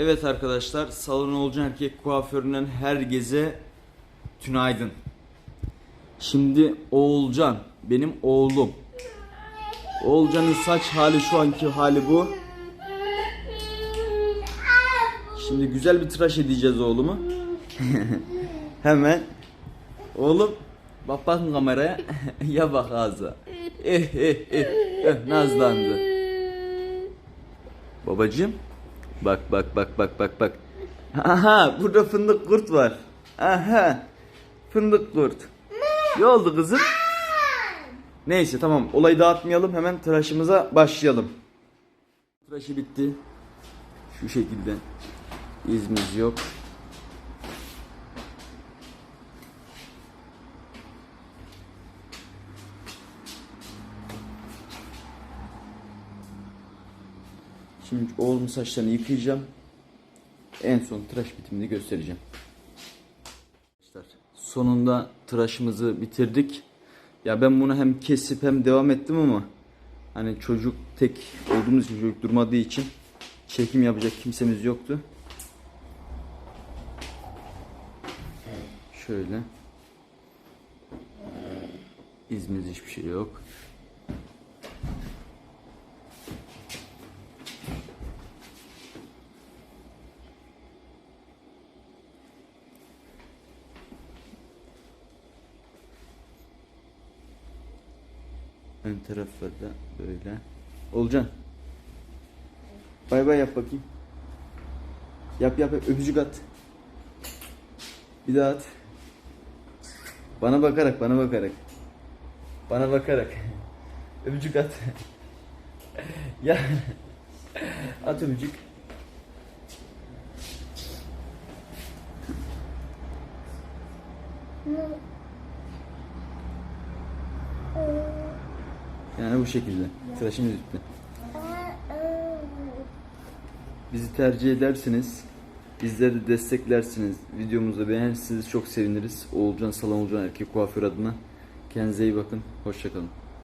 Evet arkadaşlar, Salon Olcan Erkek Kuaförü'nden herkese tünaydın. Şimdi Oğulcan, benim oğlum. Oğulcan'ın saç hali şu anki hali bu. Şimdi güzel bir tıraş edeceğiz oğlumu. Hemen. Oğlum, bak bakın kameraya. ya bak ağza. Eh eh eh. eh nazlandı. Babacım. Bak bak bak bak bak bak. Aha burada fındık kurt var. Aha. Fındık kurt. Ne oldu kızım? Neyse tamam olayı dağıtmayalım hemen tıraşımıza başlayalım. Tıraşı bitti. Şu şekilde. İzimiz yok. Şimdi oğlumun saçlarını yıkayacağım. En son tıraş bitimini göstereceğim. Arkadaşlar sonunda tıraşımızı bitirdik. Ya ben bunu hem kesip hem devam ettim ama hani çocuk tek olduğumuz için çocuk durmadığı için çekim yapacak kimsemiz yoktu. Şöyle. İzimiz hiçbir şey yok. Ön taraflarda böyle. Olcan. Bay bay yap bakayım. Yap yap yap. öpücük at. Bir daha at. Bana bakarak bana bakarak. Bana bakarak. öpücük at. ya. at öpücük. Yani bu şekilde. Tıraşımız bitti. Bizi tercih ederseniz, bizleri de desteklersiniz, videomuzu beğenirseniz çok seviniriz. Oğulcan Salam Olcan Erkek Kuaför adına. Kendinize iyi bakın. Hoşçakalın.